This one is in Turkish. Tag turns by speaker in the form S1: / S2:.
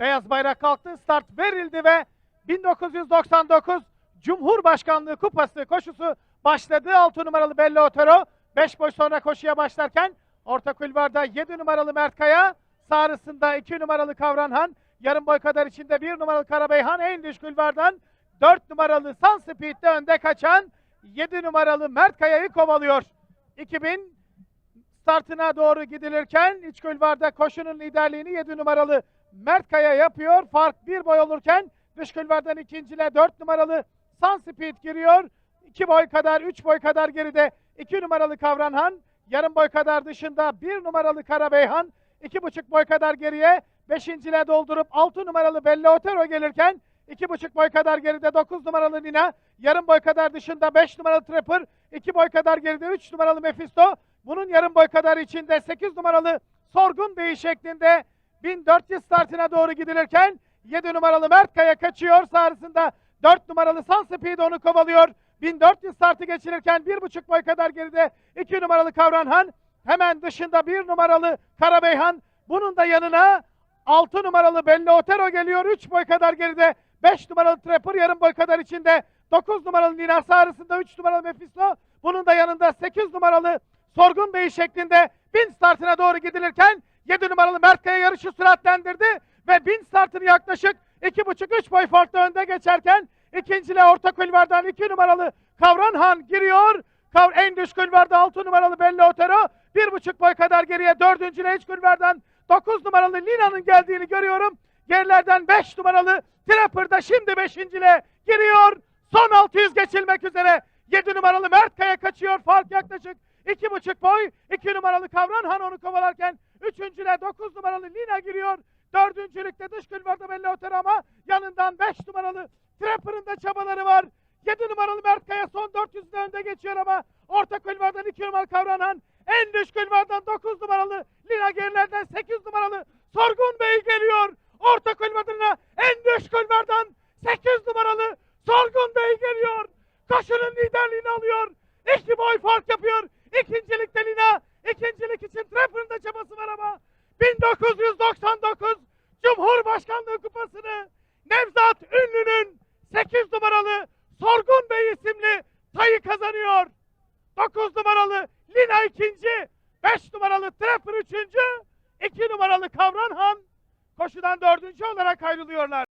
S1: Beyaz bayrak kalktı, start verildi ve 1999 Cumhurbaşkanlığı Kupası koşusu başladı. 6 numaralı Bello Otero 5 boy sonra koşuya başlarken orta kulvarda 7 numaralı Mert Kaya, sağrısında 2 numaralı Kavranhan, yarım boy kadar içinde 1 numaralı Karabeyhan en dış kulvardan 4 numaralı Sun Speed'de önde kaçan 7 numaralı Mert Kaya'yı kovalıyor. 2000 startına doğru gidilirken iç kulvarda koşunun liderliğini 7 numaralı Mert Kaya yapıyor. Fark bir boy olurken dış kulvardan ikincile 4 numaralı Sun Speed giriyor. 2 boy kadar, 3 boy kadar geride 2 numaralı Kavranhan. Yarım boy kadar dışında 1 numaralı Karabeyhan. 2,5 boy kadar geriye 5.le doldurup 6 numaralı Belli Otero gelirken 2,5 boy kadar geride 9 numaralı Nina. Yarım boy kadar dışında 5 numaralı Trapper. 2 boy kadar geride 3 numaralı Mephisto. Bunun yarım boy kadar içinde 8 numaralı Sorgun Bey şeklinde 1400 startına doğru gidilirken 7 numaralı Mert Kaya kaçıyor. Sağrısında 4 numaralı Sun Speed onu kovalıyor. 1400 startı geçirirken 1,5 boy kadar geride 2 numaralı Kavranhan. Hemen dışında 1 numaralı Karabeyhan. Bunun da yanına 6 numaralı Belli Otero geliyor. 3 boy kadar geride 5 numaralı Trapper yarım boy kadar içinde 9 numaralı Nina Sağrısında 3 numaralı Mephisto. Bunun da yanında 8 numaralı Sorgun Bey şeklinde 1000 startına doğru gidilirken 7 numaralı Mert Kaya yarışı süratlendirdi ve 1000 startını yaklaşık 2,5-3 boy farklı önde geçerken ikincile orta kulvardan 2 numaralı Kavranhan giriyor. Kav en dış kulvarda 6 numaralı Belli Otero 1,5 boy kadar geriye dördüncüle iç kulvardan 9 numaralı Lina'nın geldiğini görüyorum. Gerilerden 5 numaralı Trapper da şimdi 5.le giriyor. Son 600 geçilmek üzere. 7 numaralı Mert Kaya kaçıyor. Fark yaklaşık 2,5 boy. 2 numaralı Kavranhan onu kovalarken 3.le 9 numaralı Lina giriyor. Dördüncülükte dış kulvarda belli otur ama yanından 5 numaralı Trapper'ın da çabaları var. 7 numaralı Mert Kaya son 400'de önde geçiyor ama orta kulvardan 2 numaralı Kavranhan en dış kulvardan 9 numaralı Lina gerilerden 8 numaralı Sorgun Bey geliyor. Orta kulvardan en dış kulvardan 8 numaralı Sorgun Bey geliyor. Koşunun liderliğini alıyor. İki boy fark yapıyor. İkincilikte Lina. İkincilik için Trapper'ın kazanıyor. 9 numaralı Lina ikinci, 5 numaralı Trapper üçüncü, 2 numaralı Kavranhan koşudan dördüncü olarak ayrılıyorlar.